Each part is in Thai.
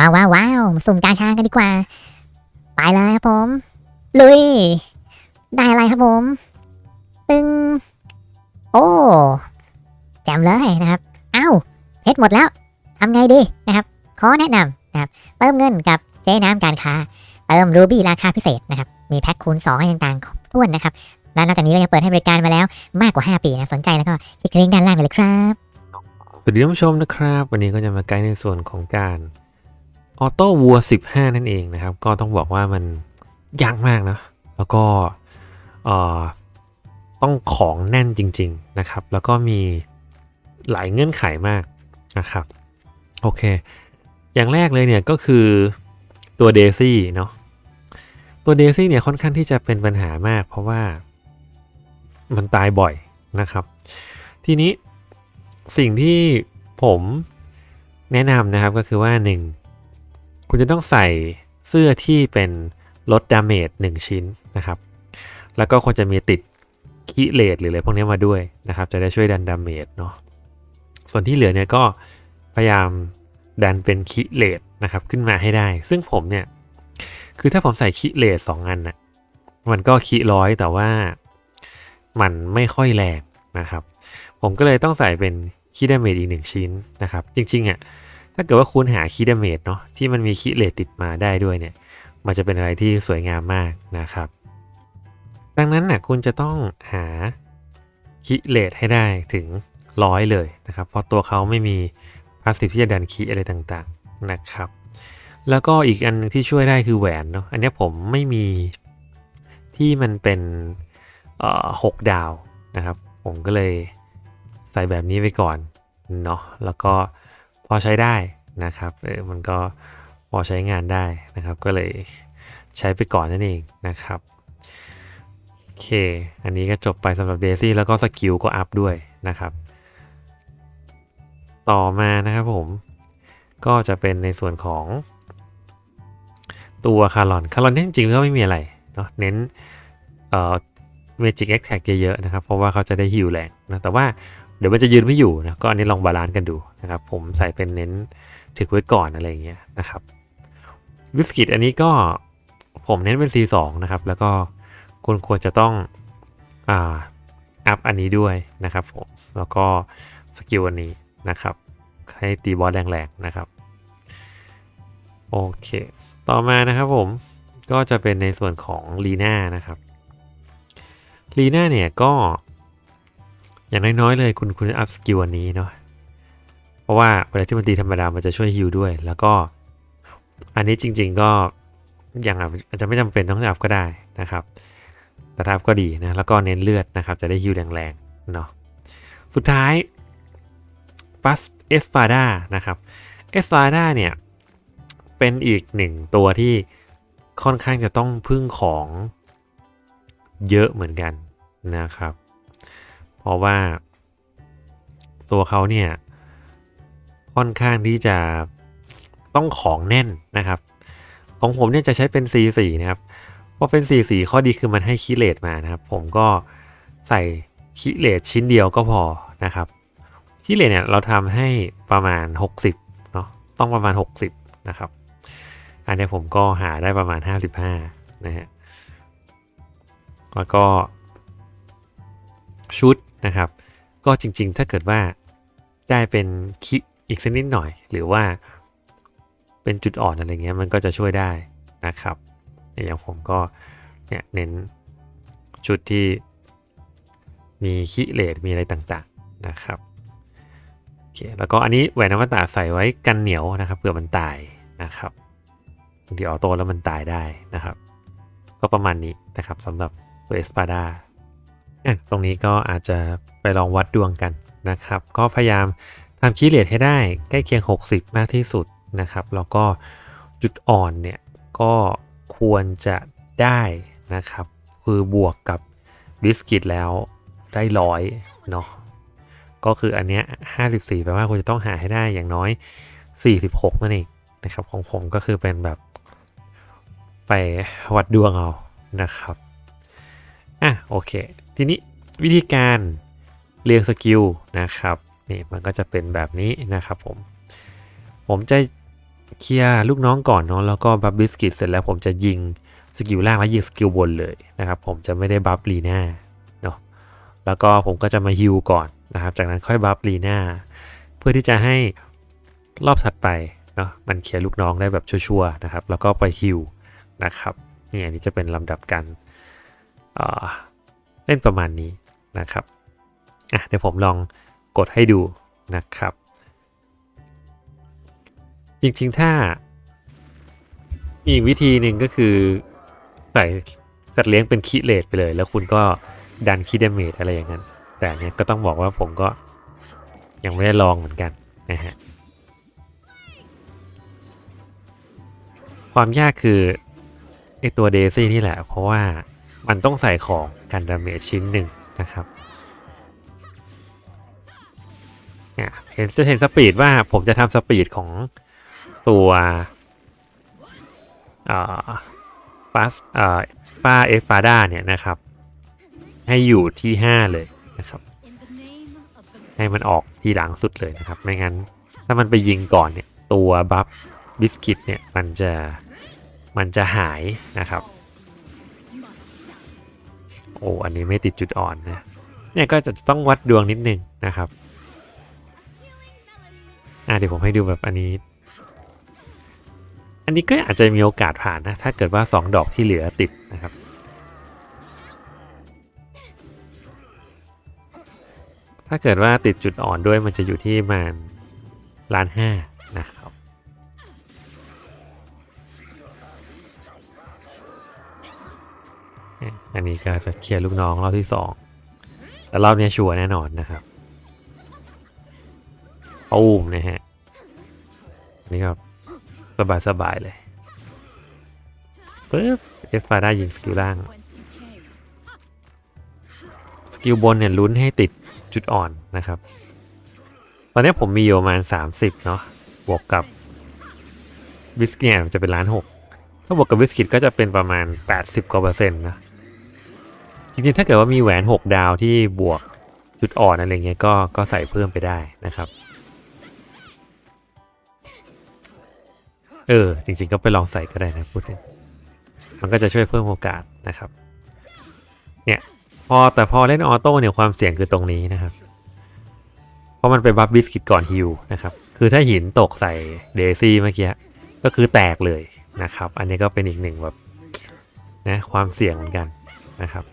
ว้าวว้าวว้าวสุ่มกาชากันดีกว่า ไปเลยครับผม ลุย ได้อะไรครับผม ตึง โอ้แจมเลยนะครับเอ้าเพชรหมดแล้วทำไงดีนะครับ ขอแนะนำนะครับ เติมเงินกับเจ๊น้ำการค้า เติมรูบี้ราคาพิเศษนะครับ มีแพ็คคูณ2อะไรต่างๆครบถ้วนนะครับ และนอกจากนี้ก็ยังเปิดให้บริการมาแล้วมากกว่า 5 ปีนะ สนใจแล้วก็คลิกลิงก์ด้านล่างไปเลยครับ สวัสดีท่านผู้ชมนะครับ วันนี้ก็จะมาไกด์ในส่วนของการ ออโต้วัว15 นั่นเองนะครับ ก็ต้องบอกว่ามันยากมากนะ แล้วก็ต้องของแน่นจริง ๆนะครับ แล้วก็มีหลายเงื่อนไขมากนะครับ โอเค อย่างแรกเลยเนี่ยก็คือตัวเดซี่เนาะ ตัวเดซี่เนี่ยค่อนข้างที่จะเป็นปัญหามาก เพราะว่ามันตายบ่อยนะครับ ทีนี้สิ่งที่ผมแนะนำนะครับก็คือว่า 1. คุณจะต้องใส่เสื้อที่เป็นลดดาเมจ1ชิ้นนะครับ แล้วก็ควรจะมีติดคีเลตหรืออะไรพวกนี้มาด้วยนะครับ จะได้ช่วยดันดาเมจเนาะ ส่วนที่เหลือเนี่ยก็พยายามดันเป็นคีเลตนะครับขึ้นมาให้ได้ ซึ่งผมเนี่ย คือถ้าผมใส่คีเลตสองอันน่ะมันก็คีร้อยแต่ว่ามันไม่ค่อยแรงนะครับ ผมก็เลยต้องใส่เป็นคีดาเมจอีกหนึ่งชิ้นนะครับ จริงๆอะ ถ้าเกิดว่าคุณหาคีดเมจเนาะที่มันมีคีเลตติดมาได้ด้วยเนี่ย มันจะเป็นอะไรที่สวยงามมากนะครับ ดังนั้นน่ะคุณจะต้องหาคีเลตให้ได้ถึงร้อยเลยนะครับ เพราะตัวเขาไม่มีพลาสติกที่จะดันคีอะไรต่างๆนะครับ แล้วก็อีกอันที่ช่วยได้คือแหวนเนาะอันนี้ผมไม่มีที่มันเป็นหกดาวนะครับ ผมก็เลยใส่แบบนี้ไปก่อนเนาะแล้วก็ อใช้ได้นะครับเออมันก็พอใช้งานได้นะครับ ก็เลยใช้ไปก่อนนั่นเองนะครับโอเค อันนี้ก็จบไปสำหรับเดซี่แล้วก็สกิลก็อัพด้วยนะครับ ต่อมานะครับผมก็จะเป็นในส่วนของตัวคารอนคารอนนี่จริงๆก็ไม่มีอะไรเนาะเน้นเอ่อเมจิกแอคแท็กเยอะๆนะครับ เพราะว่าเขาจะได้ฮิวแรงนะแต่ว่า เดี๋ยวมันจะยืนไม่อยู่นะก็อันนี้ลองบาลานซ์กันดูนะครับผมใส่เป็นเน้นถึกไว้ก่อนอะไรอย่างเงี้ยนะครับวิสกิตอันนี้ก็ผมเน้นเป็น C2 นะครับ แล้วก็คุณควรจะต้องอ่าอัพอันนี้ด้วยนะครับผมแล้วก็สกิลอันนี้นะครับ ให้ตีบอสแรงๆนะครับโอเค ต่อมานะครับผมก็จะเป็นในส่วนของลีน่านะครับลีน่าเนี่ยก็ อย่างน้อยๆเลยคุณคุณอัพสกิลอันนี้เนาะเพราะว่าเวลาที่มันตีธรรมดามันจะช่วยฮิลด้วย แล้วก็อันนี้จริง ๆก็ยังอาจจะไม่จำเป็นต้องอัพก็ได้นะครับ แต่ถ้าอัพก็ดีนะแล้วก็เน้นเลือดนะครับ จะได้ฮิลแรงๆเนาะสุดท้ายปัสเอสปาดานะครับเอสปาดาเนี่ยเป็นอีกหนึ่งตัวที่ค่อนข้างจะต้องพึ่งของเยอะเหมือนกันนะครับ เพราะว่า ตัวเขาเนี่ยค่อนข้างที่จะต้องของแน่นนะครับ ของผมเนี่ยจะใช้เป็น C4 นะครับเพราะเป็น C4 ข้อดีคือมันให้คิเลตมานะครับ ผมก็ใส่คิเลตชิ้นเดียวก็พอนะครับคิเลตเนี่ยเราทำให้ประมาณ 60เนาะต้องประมาณ 60 นะครับ อันนี้ผมก็หาได้ประมาณ 55นะฮะแล้วก็ชุด นะครับ ก็จริงๆ ถ้าเกิดว่าได้เป็นคิอีกสักนิดหน่อย หรือว่าเป็นจุดอ่อนอะไรเงี้ยมันก็จะช่วยได้นะครับอย่างผมก็เนี่ยเน้นชุดที่มีคิเลตมีอะไรต่างๆนะครับโอเคแล้วก็อันนี้แหวนอมตะใส่ไว้กันเหนียวนะครับเผื่อมันตายนะครับบางทีออโต้แล้วมันตายได้นะครับ ก็ประมาณนี้นะครับสำหรับตัวเอสปาดา ตรงนี้ก็อาจจะไปลองวัดดวงกันนะครับ ก็พยายามทำคีย์เลทให้ได้ใกล้เคียง 60 มากที่สุดนะครับ แล้วก็จุดอ่อนเนี่ยก็ควรจะได้นะครับ คือบวกกับบิสกิตแล้วได้ร้อยเนาะก็คืออันเนี้ย54แปลว่าคุณจะต้องหาให้ได้อย่างน้อย 46 นั่นเองนะครับ ของผมก็คือเป็นแบบไปวัดดวงเอานะครับ อะโอเค ทีนี้วิธีการเรียงสกิลนะครับนี่มันก็จะเป็นแบบนี้นะครับผม ผมจะเคลียร์ลูกน้องก่อนเนาะแล้วก็บัฟบิสกิตเสร็จแล้วผมจะยิงสกิลล่างแล้วยิงสกิลบนเลยนะครับ ผมจะไม่ได้บัฟลีน่าเนาะแล้วก็ผมก็จะมาฮิวก่อนนะครับ จากนั้นค่อยบัฟลีน่าเพื่อที่จะให้รอบถัดไปเนาะมันเคลียร์ลูกน้องได้แบบชัวร์ๆนะครับ แล้วก็ไปฮิวนะครับนี่อันนี้จะเป็นลำดับการ เล่นประมาณนี้นะครับอะเดี๋ยวผมลองกดให้ดูนะครับ จริงๆถ้ามีอีกวิธีหนึ่งก็คือใส่สัตว์เลี้ยงเป็นคีเลตไปเลย แล้วคุณก็ดันคีเดเมจอะไรอย่างนั้น แต่เนี้ยก็ต้องบอกว่าผมก็ยังไม่ได้ลองเหมือนกันนะฮะความยากคือไอตัวเดซี่นี่แหละ เพราะว่ามันต้องใส่ของ กันดาเมจชิ้นหนึ่งนะครับเนี่ยเห็นจะเห็นสปีดว่าผมจะทำสปีดของตัวอ่าปัสอ่าป้าเอสปาดาเนี่ยนะครับ ให้อยู่ที่ 5 เลยนะครับ ให้มันออกทีหลังสุดเลยนะครับ ไม่งั้นถ้ามันไปยิงก่อนเนี่ยตัวบัฟบิสกิตเนี่ยมันจะมันจะหายนะครับ โอ้อันนี้ไม่ติดจุดอ่อนนะเนี่ยก็จะต้องวัดดวงนิดนึงนะครับอะเดี๋ยวผมให้ดูแบบอันนี้ อันนี้ก็อาจจะมีโอกาสผ่านนะ ถ้าเกิดว่า 2 ดอกที่เหลือติดนะครับ ถ้าเกิดว่าติดจุดอ่อนด้วยมันจะอยู่ที่ประมาณล้านห้า อันนี้ก็จะเคลียร์ลูกน้องรอบที่สองแต่รอบนี้ชัวร์แน่นอนนะครับปูมนะฮะนี่ครับสบายสบายเลยปึ๊บเอสปาได้ยิงสกิลล่าง สกิลบนเนี่ยลุ้นให้ติดจุดอ่อนนะครับ ตอนนี้ผมมีอยู่ประมาณ 30 เนาะบวกกับวิสกี้เนี่ยจะเป็นล้านหกถ้าบวกกับวิสกิตก็จะเป็นประมาณ 80กว่าเปอร์เซ็นต์นะ จริงๆ ถ้าเกิดว่ามีแหวน 6 ดาวที่บวกจุดอ่อนอะไรเงี้ยก็ก็ใส่เพิ่มไปได้นะครับ เออ จริงๆ ก็ไปลองใส่ก็ได้นะพูดถึงมันก็จะช่วยเพิ่มโอกาสนะครับ เนี่ยพอแต่พอเล่นออโต้เนี่ยความเสี่ยงคือตรงนี้นะครับ เพราะมันเป็นบัฟบิสกิตก่อนฮิวนะครับ คือถ้าหินตกใส่เดซี่เมื่อกี้ก็คือแตกเลยนะครับ อันนี้ก็เป็นอีกหนึ่งแบบนะความเสี่ยงเหมือนกันนะครับ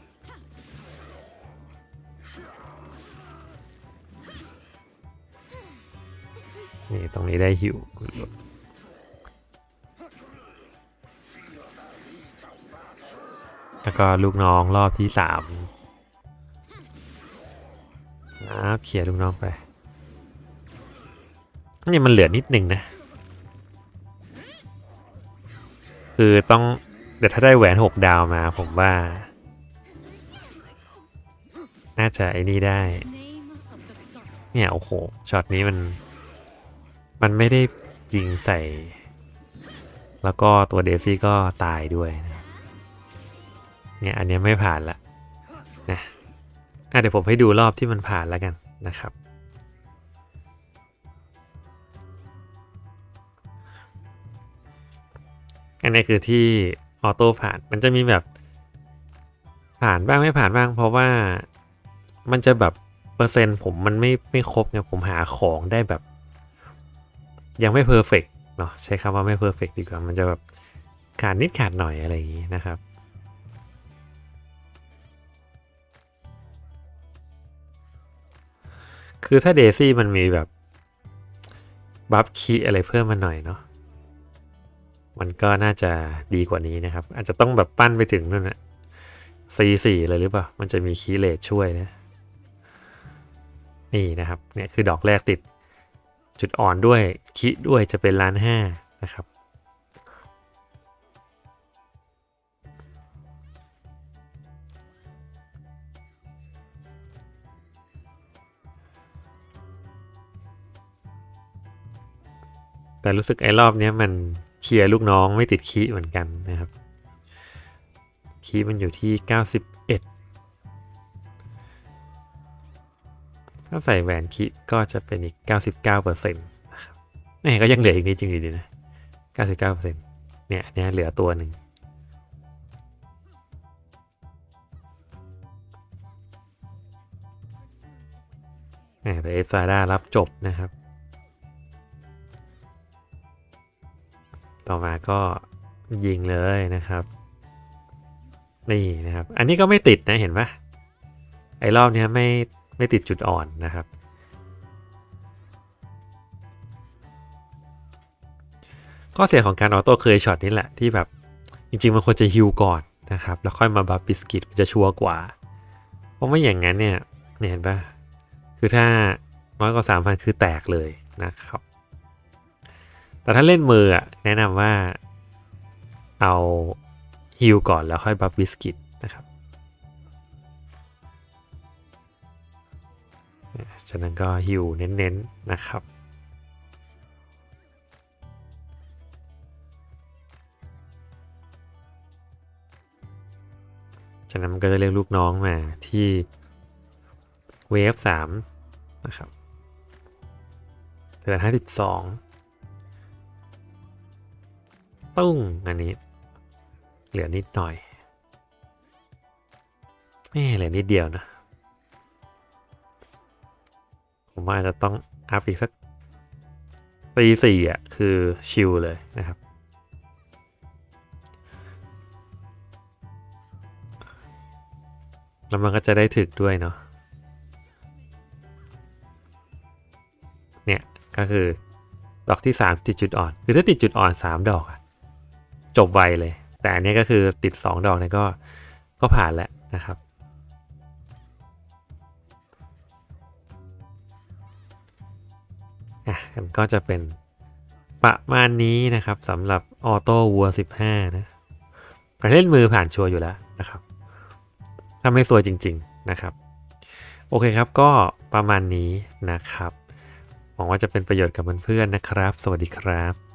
นี่ตรงนี้ได้ฮิวแล้วก็ลูกน้องรอบที่สามนะครับเคลียลูกน้องไป นี่มันเหลือนิดหนึ่งนะ คือต้องเดี๋ยวถ้าได้แหวนหกดาวมาผมว่า น่าจะไอ้นี่ได้ เนี่ยโอ้โหช็อตนี้มัน มันไม่ได้ยิงใส่ แล้วก็ตัวเดซี่ก็ตายด้วยนะเนี่ยอันนี้ไม่ผ่านละนะอะเดี๋ยวผมให้ดูรอบที่มันผ่านแล้วกันนะครับ อันนี้คือที่ออโต้ผ่านมันจะมีแบบผ่านบ้างไม่ผ่านบ้าง เพราะว่ามันจะแบบเปอร์เซ็นต์ผมมันไม่ไม่ครบไงผมหาของได้แบบ ยังไม่เพอร์เฟกเนาะใช้คำว่าไม่เพอร์เฟกดีกว่ามันจะแบบขาดนิดขาดหน่อยอะไรอย่างนี้นะครับคือถ้าเดซี่มันมีแบบบัฟคีอะไรเพิ่มมาหน่อยเนาะ มันก็น่าจะดีกว่านี้นะครับ อาจจะต้องแบบปั้นไปถึงนั่นนะ C4 เลยหรือเปล่า มันจะมีคีเลตช่วยนะ นี่นะครับ เนี่ยคือดอกแรกติด จุดอ่อนด้วยคีด้วยจะเป็นล้านห้านะครับ แต่รู้สึกไอ้รอบนี้มันเคลียร์ลูกน้องไม่ติดคีย์เหมือนกันนะครับคีย์มันอยู่ที่ 91 ถ้าใส่แหวนคีก็จะเป็นอีก 99%นะครับแหม่ก็ยังเหลืออีกนิดจริงๆดีนะ 99%เนี่ยเนี้ยเหลือตัวหนึ่งแต่เอฟซาดารับจบนะครับ ต่อมาก็ยิงเลยนะครับ นี่นะครับ อันนี้ก็ไม่ติดนะเห็นปะไอ้รอบนี้ไม่ ไม่ติดจุดอ่อนนะครับ ข้อเสียของการออโต้เคยช็อตนี่แหละที่แบบจริงๆมันควรจะฮิวก่อนนะครับ แล้วค่อยมาบัฟบิสกิตจะชัวร์กว่า เพราะไม่อย่างนั้นเนี่ยเนี่ยเห็นปะคือถ้าน้อยกว่าสามพันคือแตกเลยนะครับ แต่ถ้าเล่นมืออะแนะนำว่าเอาฮิลก่อนแล้วค่อยบัฟบิสกิต ฉะนั้นก็ฮิลเน้นๆนะครับฉะนั้นมันก็จะเรียกลูกน้องมาที่เวฟสามนะครับเทิร์นห้าสิบสองตุ้งอันนี้ เหลือนิดหน่อยแม่เหลือนิดเดียวนะ ผมว่าอาจจะต้องอัพอีกสักตีสี่อะ คือชิลเลยนะครับ แล้วมันก็จะได้ถึกด้วยเนาะเนี่ย ก็คือดอกที่ 3 ติดจุดอ่อน คือถ้าติดจุดอ่อน 3 ดอกอะจบไวเลย แต่อันนี้ก็คือติด 2 ดอกเนี่ยก็ก็ผ่านแล้วนะครับ มันก็จะเป็นประมาณนี้นะครับสำหรับออโต้วัว15 นะการเล่นมือผ่านชัวร์อยู่แล้วนะครับถ้าไม่สวยจริง ๆนะครับ โอเคครับก็ประมาณนี้นะครับหวังว่าจะเป็นประโยชน์กับเพื่อนๆนะครับ สวัสดีครับ